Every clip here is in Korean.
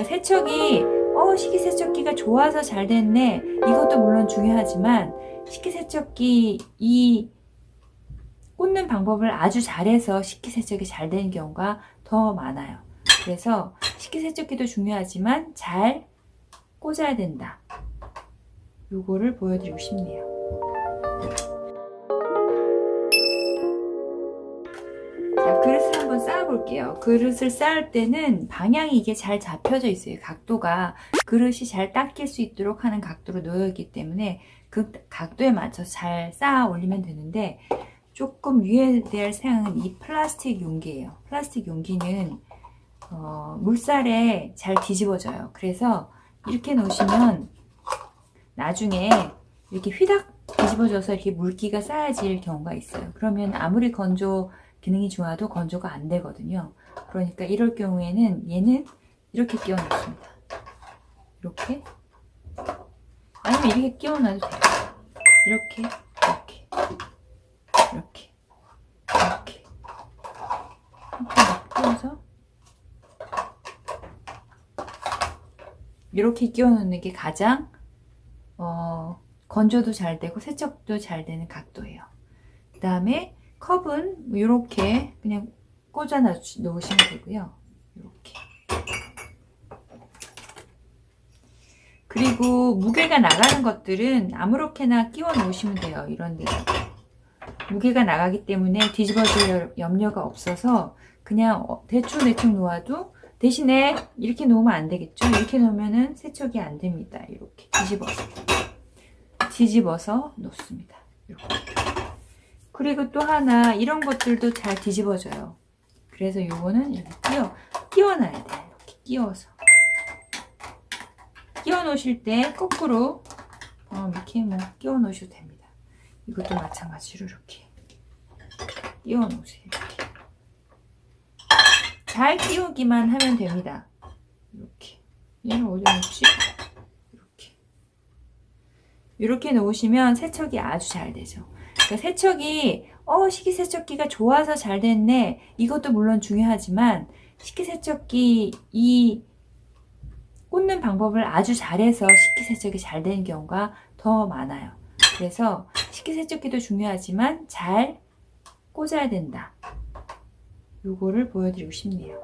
그 세척이 어 식기세척기가 좋아서 잘 됐네 이것도 물론 중요하지만 식기세척기 이 꽂는 방법을 아주 잘해서 식기세척이 잘 되는 경우가 더 많아요. 그래서 식기세척기도 중요하지만 잘 꽂아야 된다. 요거를 보여드리고 싶네요. 자, 그릇을 한번 쌓아볼게요. 그릇을 쌓을 때는 방향이 이게 잘 잡혀져 있어요. 각도가 그릇이 잘 닦일 수 있도록 하는 각도로 놓여 있기 때문에 그 각도에 맞춰서 잘 쌓아 올리면 되는데 조금 위에 대할 사항은 이 플라스틱 용기예요. 플라스틱 용기는 어, 물살에 잘 뒤집어져요. 그래서 이렇게 놓으시면 나중에 이렇게 휘닥 뒤집어져서 이렇게 물기가 쌓여질 경우가 있어요. 그러면 아무리 건조 기능이 좋아도 건조가 안 되거든요. 그러니까 이럴 경우에는 얘는 이렇게 끼워 놓습니다. 이렇게 아니면 이렇게 끼워 놔도 돼요. 이렇게 이렇게 이렇게 이렇게 이렇게 끼워서 이렇게 끼워 놓는 게 가장 어, 건조도 잘 되고 세척도 잘 되는 각도예요. 그 다음에 컵은 이렇게 그냥 꽂아 놓으시- 놓으시면 되고요. 이렇게. 그리고 무게가 나가는 것들은 아무렇게나 끼워 놓으시면 돼요. 이런 데다가. 무게가 나가기 때문에 뒤집어질 염려가 없어서 그냥 어, 대충 대충 놓아도 대신에 이렇게 놓으면 안 되겠죠? 이렇게 놓으면은 세척이 안 됩니다. 이렇게 뒤집어서. 뒤집어서 놓습니다. 이렇게. 그리고 또 하나 이런 것들도 잘 뒤집어져요. 그래서 요거는 이렇게 끼워 끼워놔야 돼요. 이렇게 끼워서 끼워 놓으실 때 거꾸로 어, 이렇게 뭐 끼워 놓으셔도 됩니다. 이것도 마찬가지로 이렇게 끼워 놓으세요. 이렇게 잘 끼우기만 하면 됩니다. 이렇게 얘는 어디 놓지? 이렇게 이렇게 놓으시면 세척이 아주 잘 되죠. 그러니까 세척이 어 식기세척기가 좋아서 잘 됐네 이것도 물론 중요하지만 식기세척기 이 꽂는 방법을 아주 잘해서 식기세척이 잘 되는 경우가 더 많아요. 그래서 식기세척기도 중요하지만 잘 꽂아야 된다. 요거를 보여드리고 싶네요.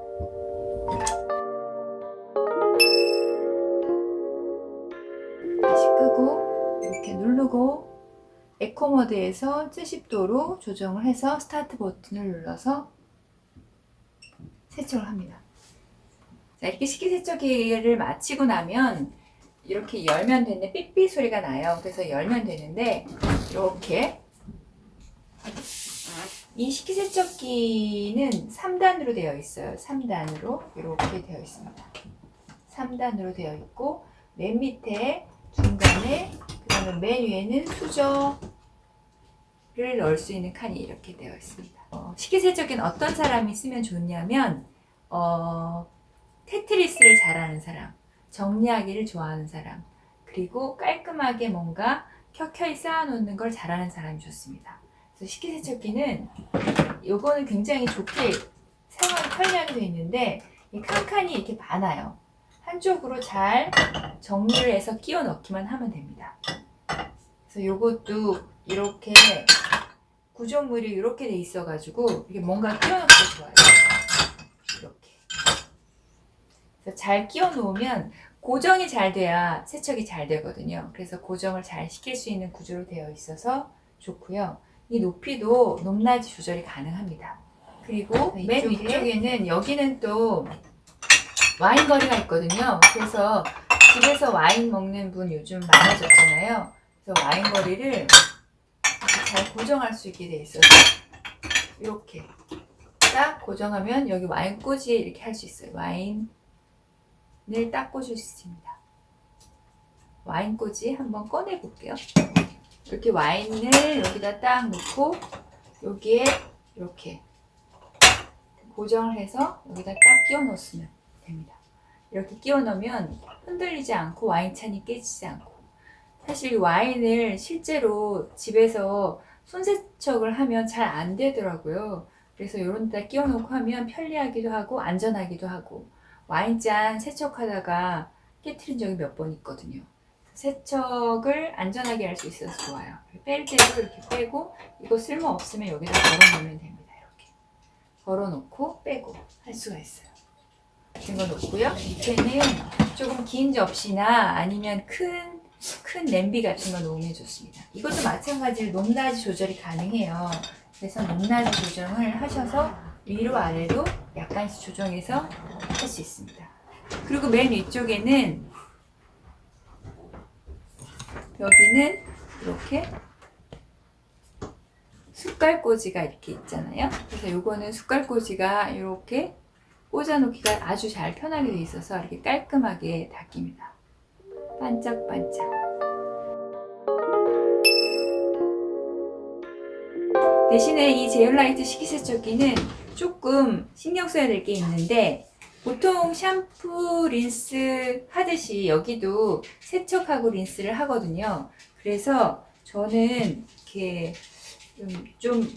다시 끄고 이렇게 누르고 에코 모드에서 70도로 조정을 해서 스타트 버튼을 눌러서 세척을 합니다. 자, 이렇게 식기세척기를 마치고 나면 이렇게 열면 되는데 삐삐 소리가 나요. 그래서 열면 되는데 이렇게 이 식기세척기는 3단으로 되어 있어요. 3단으로 이렇게 되어 있습니다. 3단으로 되어 있고 맨 밑에 중간에 그다음에 맨 위에는 수저 를 넣을 수 있는 칸이 이렇게 되어 있습니다. 어, 식기세척기는 어떤 사람이 쓰면 좋냐면 어, 테트리스를 잘하는 사람, 정리하기를 좋아하는 사람, 그리고 깔끔하게 뭔가 켜켜이 쌓아놓는 걸 잘하는 사람이 좋습니다. 그래서 식기세척기는 요거는 굉장히 좋게 사용하기 편리하게 되어 있는데 이 칸칸이 이렇게 많아요. 한쪽으로 잘 정리를 해서 끼워 넣기만 하면 됩니다. 그래서 요것도 이렇게 구조물이 이렇게 돼 있어가지고 이게 뭔가 끼워 넣기 좋아요. 이렇게. 그래서 잘 끼워 놓으면 고정이 잘 돼야 세척이 잘 되거든요. 그래서 고정을 잘 시킬 수 있는 구조로 되어 있어서 좋고요. 이 높이도 높낮이 조절이 가능합니다. 그리고 맨 위쪽에는 여기는 또 와인 거리가 있거든요. 그래서 집에서 와인 먹는 분 요즘 많아졌잖아요. 그래서 와인 거리를 잘 고정할 수 있게 돼 있어서 이렇게 딱 고정하면 여기 와인 꽂이에 이렇게 할 수 있어요. 와인을 딱 꽂을 수 있습니다. 와인 꽂이 한번 꺼내 볼게요. 이렇게 와인을 여기다 딱 놓고 여기에 이렇게 고정을 해서 여기다 딱 끼워 놓으면 됩니다. 이렇게 끼워 넣으면 흔들리지 않고 와인잔이 깨지지 않고 사실 이 와인을 실제로 집에서 손세척을 하면 잘안 되더라고요. 그래서 이런 데다 끼워 놓고 하면 편리하기도 하고 안전하기도 하고 와인잔 세척하다가 깨트린 적이 몇 번 있거든요. 세척을 안전하게 할 수 있어서 좋아요. 뺄 때도 이렇게 빼고 이거 쓸모 없으면 여기다 걸어놓으면 됩니다. 이렇게 걸어놓고 빼고 할 수가 있어요. 이거 놓고요. 밑에는 조금 긴 접시나 아니면 큰, 큰 냄비 같은 거 놓으면 좋습니다. 이것도 마찬가지로 높낮이 조절이 가능해요. 그래서 높낮이 조정을 하셔서 위로 아래로 약간씩 조정해서 할 수 있습니다. 그리고 맨 위쪽에는 여기는 이렇게 숟갈꽂이가 이렇게 있잖아요. 그래서 요거는 숟갈꽂이가 이렇게 꽂아놓기가 아주 잘 편하게 돼 있어서 이렇게 깔끔하게 닦입니다. 반짝반짝. 대신에 이 제올라이트 식기세척기는 조금 신경 써야 될 게 있는데 보통 샴푸, 린스 하듯이 여기도 세척하고 린스를 하거든요. 그래서 저는 이렇게 좀, 좀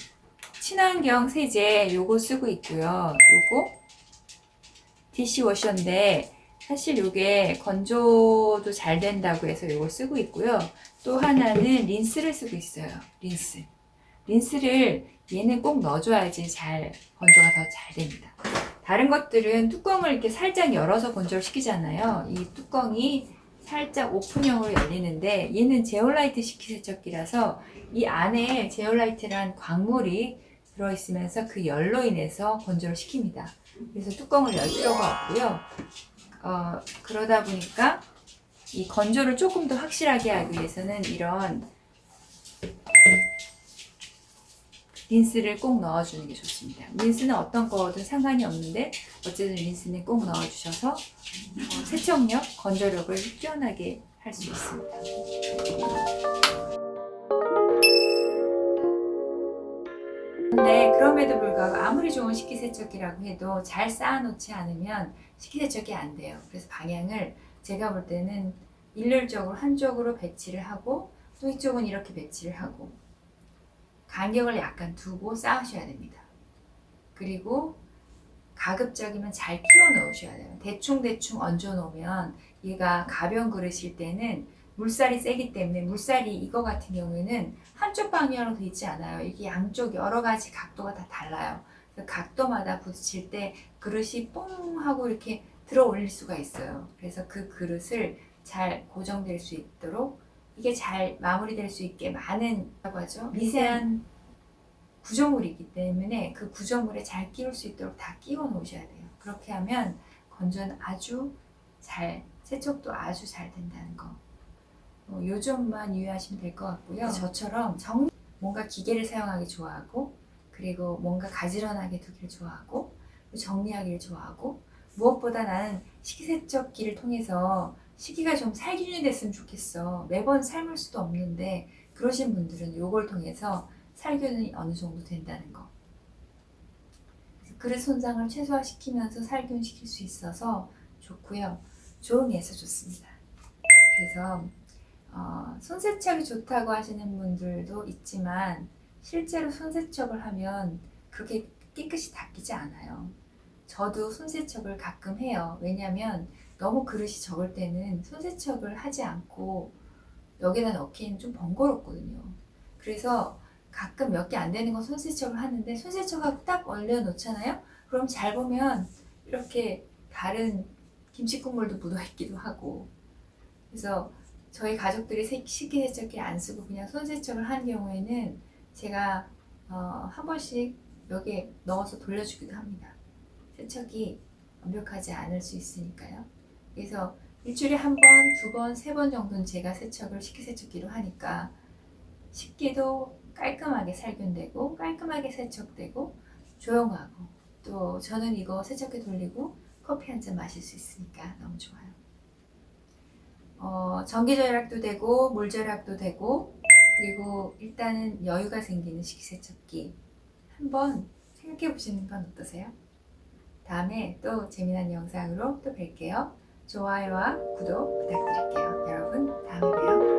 친환경 세제 요거 쓰고 있고요. 요거 디시워셔인데 사실 요게 건조도 잘 된다고 해서 요거 쓰고 있고요. 또 하나는 린스를 쓰고 있어요. 린스. 린스를 얘는 꼭 넣어줘야지 잘 건조가 더 잘 됩니다. 다른 것들은 뚜껑을 이렇게 살짝 열어서 건조를 시키잖아요. 이 뚜껑이 살짝 오픈형으로 열리는데 얘는 제올라이트 식기세척기라서 이 안에 제올라이트란 광물이 들어있으면서 그 열로 인해서 건조를 시킵니다. 그래서 뚜껑을 열 필요가 없고요. 어, 그러다 보니까 이 건조를 조금 더 확실하게 하기 위해서는 이런 린스를 꼭 넣어주는 게 좋습니다. 린스는 어떤 거든 상관이 없는데 어쨌든 린스는 꼭 넣어주셔서 어, 세척력, 건조력을 뛰어나게 할 수 있습니다. 그럼에도 불구하고 아무리 좋은 식기세척기라고 해도 잘 쌓아놓지 않으면 식기세척이 안 돼요. 그래서 방향을 제가 볼 때는 일률적으로 한쪽으로 배치를 하고 또 이쪽은 이렇게 배치를 하고 간격을 약간 두고 쌓으셔야 됩니다. 그리고 가급적이면 잘 끼워 넣으셔야 돼요. 대충대충 얹어 놓으면 얘가 가벼운 그릇일 때는 물살이 세기 때문에 물살이 이거 같은 경우에는 한쪽 방향으로 돼 있지 않아요. 이게 양쪽 여러 가지 각도가 다 달라요. 그 각도마다 부딪힐 때 그릇이 뽕 하고 이렇게 들어 올릴 수가 있어요. 그래서 그 그릇을 잘 고정될 수 있도록 이게 잘 마무리될 수 있게 많은 뭐라고 하죠? 미세한 구조물이기 때문에 그 구조물에 잘 끼울 수 있도록 다 끼워 놓으셔야 돼요. 그렇게 하면 건조는 아주 잘, 세척도 아주 잘 된다는 거. 어, 요 점만 유의하시면 될 것 같고요. 저처럼 정, 뭔가 기계를 사용하기 좋아하고, 그리고 뭔가 가지런하게 두기를 좋아하고, 정리하기를 좋아하고, 무엇보다 나는 식기세척기를 통해서 식기가 좀 살균이 됐으면 좋겠어. 매번 삶을 수도 없는데, 그러신 분들은 요걸 통해서 살균이 어느 정도 된다는 거. 그릇 손상을 최소화시키면서 살균시킬 수 있어서 좋고요. 좋음에서 좋습니다. 그래서 어, 손세척이 좋다고 하시는 분들도 있지만 실제로 손세척을 하면 그렇게 깨끗이 닦이지 않아요. 저도 손세척을 가끔 해요. 왜냐하면 너무 그릇이 적을 때는 손세척을 하지 않고 여기다 넣기는 좀 번거롭거든요. 그래서 가끔 몇 개 안 되는 건 손세척을 하는데 손세척하고 딱 얼려 놓잖아요. 그럼 잘 보면 이렇게 다른 김치 국물도 묻어 있기도 하고. 그래서 저희 가족들이 세- 식기세척기 안 쓰고 그냥 손세척을 하는 경우에는 제가 어, 한 번씩 여기에 넣어서 돌려주기도 합니다. 세척이 완벽하지 않을 수 있으니까요. 그래서 일주일에 한 번, 두 번, 세 번 정도는 제가 세척을 식기세척기로 하니까 식기도 깔끔하게 살균되고 깔끔하게 세척되고 조용하고 또 저는 이거 세척기 돌리고 커피 한 잔 마실 수 있으니까 너무 좋아요. 어, 전기 절약도 되고 물 절약도 되고 그리고 일단은 여유가 생기는 식기세척기 한번 생각해 보시는 건 어떠세요? 다음에 또 재미난 영상으로 또 뵐게요. 좋아요와 구독 부탁드릴게요. 여러분 다음에 봬요.